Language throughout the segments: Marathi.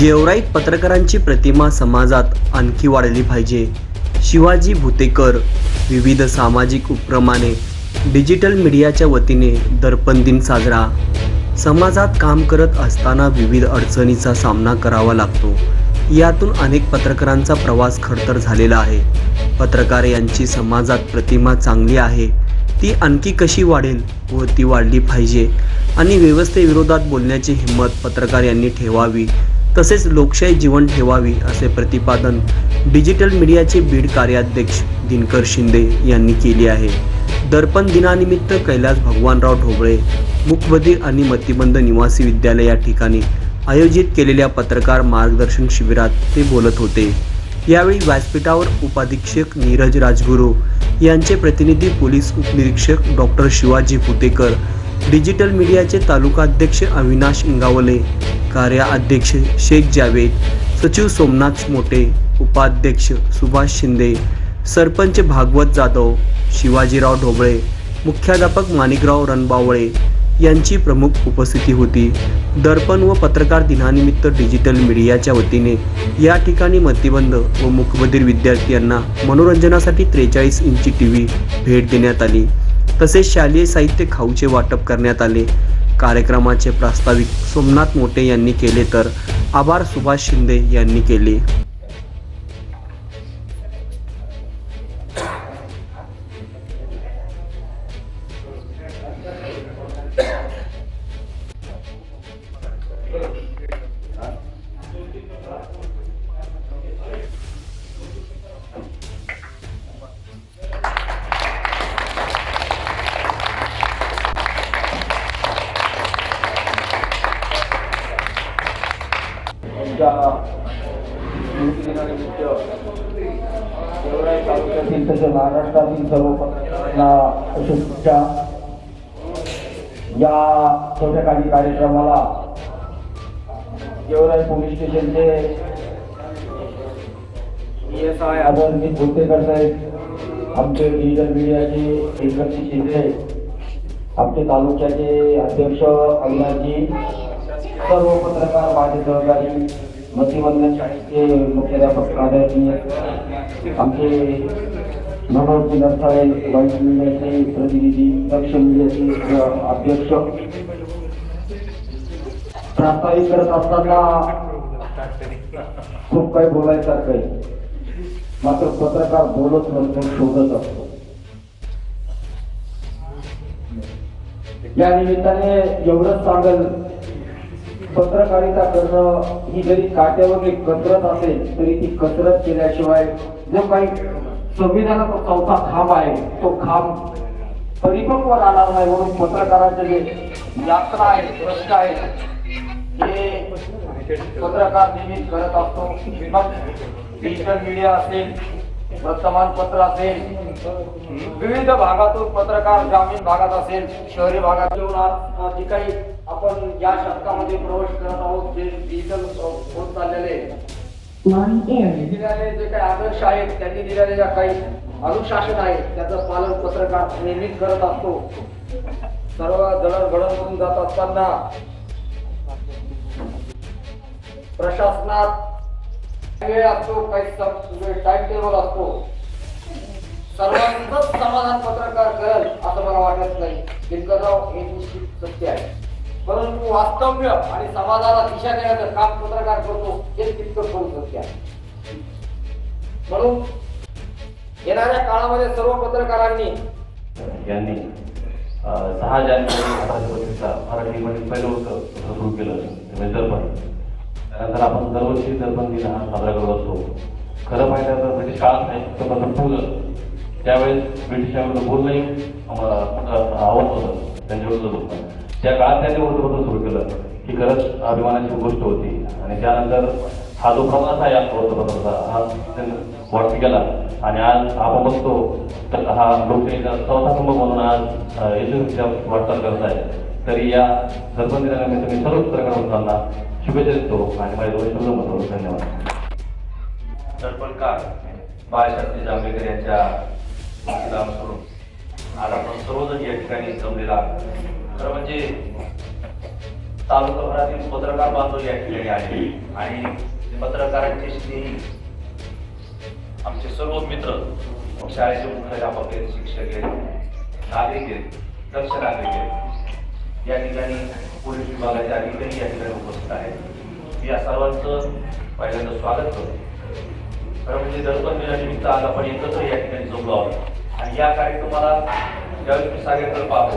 गेवराईत पत्रकारांची प्रतिमा समाजात आणखी वाढली पाहिजे. शिवाजी भुतेकर विविध सामाजिक उपक्रमाने डिजिटल मीडियाच्या वतीने दर्पण दिन साजरा. समाजात काम करत असताना विविध अडचणीचा सामना करावा लागतो. यातून अनेक पत्रकारांचा प्रवास खडतर झालेला आहे. पत्रकार यांची समाजात प्रतिमा चांगली आहे. ती आणखी कशी वाढेल व ती वाढली पाहिजे आणि व्यवस्थेविरोधात बोलण्याची हिंमत पत्रकार यांनी ठेवावी तसेच लोकशाही जीवन ठेवावी असे प्रतिपादन डिजिटल मीडियाचे बीड कार्याध्यक्ष दिनकर शिंदे यांनी केले आहे. दर्पण दिनानिमित्त कैलास भगवानराव ढोबळे मुखबधीर आणि मतिबंध निवासी विद्यालय या ठिकाणी आयोजित केलेल्या पत्रकार मार्गदर्शन शिबिरात ते बोलत होते. यावेळी व्यासपीठावर उपाधीक्षक नीरज राजगुरू यांचे प्रतिनिधी पोलीस उपनिरीक्षक डॉक्टर शिवाजी पुतेकर डिजिटल मीडियाचे तालुकाध्यक्ष अविनाश इंगावले कार्याध्यक्ष शेख जावेद सचिव सोमनाथ मोटे उपाध्यक्ष सुभाष शिंदे सरपंच भागवत जाधव शिवाजीराव ढोबळे मुख्याध्यापक माणिकराव रणबावळे यांची प्रमुख उपस्थिती होती. दर्पण व पत्रकार दिनानिमित्त डिजिटल मीडियाच्या वतीने या ठिकाणी मतिबंध व मुकबधीर विद्यार्थी मनोरंजनासाठी त्रेचाळीस इंची टी व्ही भेट देण्यात आली. तसेच शालेय साहित्य खाऊचे वाटप करण्यात आले. कार्यक्रमाचे प्रास्ताविक सोमनाथ मोटे यांनी केले तर आभार सुभाष शिंदे यांनी केले. स्मृतिदिनानिमित्त गेवराई तालुक्यातील तसेच महाराष्ट्रातील सर्व पत्रकारांना शुभेच्छा. या छोट्याखानी कार्यक्रमाला गेवराई पोलीस स्टेशनचे ई एस आय आदरणीय भोतेकर साहेब आमचे डिजिटल मीडियाचे एकरजी शिंदे आमचे तालुक्याचे अध्यक्ष अविनाशजी सर्व पत्रकार माझे सहकारी मतिमंद शाळेचे मुख्याध्यापक आदरणीय आमचे मनोज नरसाळे वाईट मीडियाचे प्रतिनिधी दक्ष मीडियाचे अध्यक्ष. प्रास्ताविक करत असताना खूप काही बोलायसारखं आहे. मात्र पत्रकार बोलत नसतो शोधत असतो. या निमित्ताने एवढंच सांगेल पत्रकारिता करणं ही जरी काट्यावरली कसरत असेल तरी ती कसरत केल्याशिवाय जो काही संविधानाचा चौथा खांब आहे तो खांब परिपक्व राहणार नाही. म्हणून पत्रकारांचे जे यात्रा आहे प्रश्न आहे हे पत्रकार नेहमी करत असतो. डिजिटल मीडिया असेल वर्तमानपत्र असेल विविध भागातून पत्रकार ग्रामीण भागात असेल शहरी भागात जे काही आपण या शतकामध्ये प्रवेश करत आहोत जे डिजिटल होत चाललेले जे काही आदर्श आहेत त्यांनी दिलेले ज्या काही अनुशासन आहे त्याचं पालन पत्रकार नेहमीच करत असतो. सर्व जडणघडण जात असताना प्रशासनात वेळ असतो काही टाइम टेबल असतो. सर्वांचंच समाधान पत्रकार करेल असं मला वाटत नाही. दिनकरराव हे निश्चित सत्य आहे. परंतु वास्तव्य आणि समाजाला दिशा देण्याचं काम पत्रकार करतो हे तितकं करू सत्य आहे. म्हणून येणाऱ्या काळामध्ये सर्व पत्रकारांनी यांनी सहा जानेवारी मराठी पत्रिका मराठीमध्ये पहिलं होतं सुरू केलं म्हणजे त्यानंतर आपण दरवर्षी दर्पण दिन हा साजरा करत असतो खरं पाहिजे तर ब्रिटिश काळात नाही तर पण पुलं त्यावेळेस ब्रिटिशांविरुद्ध बोलणंही आम्हाला आवडत होतं त्यांच्याविरुद्ध त्या काळात त्यांनी वृत्तपत्र सुरू केलं. खरंच अभिमानाची गोष्ट होती. आणि त्यानंतर हा जो प्रवास आहे या वृत्तपत्राचा हा त्यांनी गेला आणि आज आपण बघतो तर हा लोकशाहीचा चौथा कुंभ म्हणून आज अं, यशस्वीच्या वाटचाल करत आहे. तरी या दर्पण दिनानिमित्त मी सर्व पत्रकारांना शुभेच्छा देतो आणि माझ्या दोन शब्द म्हणतो धन्यवाद दर्पणकार बाळशास्त्री जांभेकर यांच्या स्मृतीला सोडून. आज आपण सर्वजण या ठिकाणी जमलेला खरं म्हणजे तालुकाभरातील पत्रकार बांधव या ठिकाणी आले आणि पत्रकारांची आमचे सर्व मित्र शाळेचे मुख्याध्यापक आहेत शिक्षक आहेत नागरिक आहेत दक्ष नागरिक आहेत. या ठिकाणी पोलीस विभागाचे अधिकारी या ठिकाणी उपस्थित आहेत. मी या सर्वांचं पहिल्यांदा स्वागत करतो. खरं म्हणजे दर्पण दिनानिमित्त आज आपण एकत्र या ठिकाणी जमलो आहोत. आणि या कार्यक्रमाला ज्यावेळेस मी सागरकडे पाहतो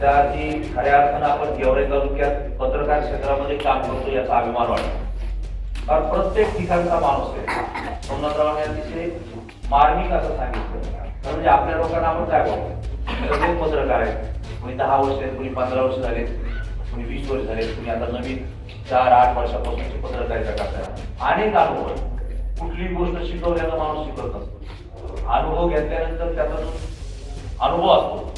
त्या अर्थी खऱ्या अर्थानं आपण गेवरे तालुक्यात पत्रकार क्षेत्रामध्ये काम करतो याचा अभिमान वाटतो. कारण प्रत्येक ठिकाणचा माणूस आहे. सोमनाथरावांनी अतिशय मार्मिक असं सांगितलं. म्हणजे आपल्या लोकांना आपण काय बोलतो सगळे पत्रकार आहेत. कोणी दहा वर्ष आहेत कोणी पंधरा वर्ष झालेत कोणी वीस वर्ष झालेत कोणी आता नवीन चार आठ वर्षापासूनची पत्रकारिता करतात अनेक अनुभव कुठली कुठलीही गोष्ट शिकवल्याचा माणूस शिकवत असतो. अनुभव घेतल्यानंतर त्याचा अनुभव असतो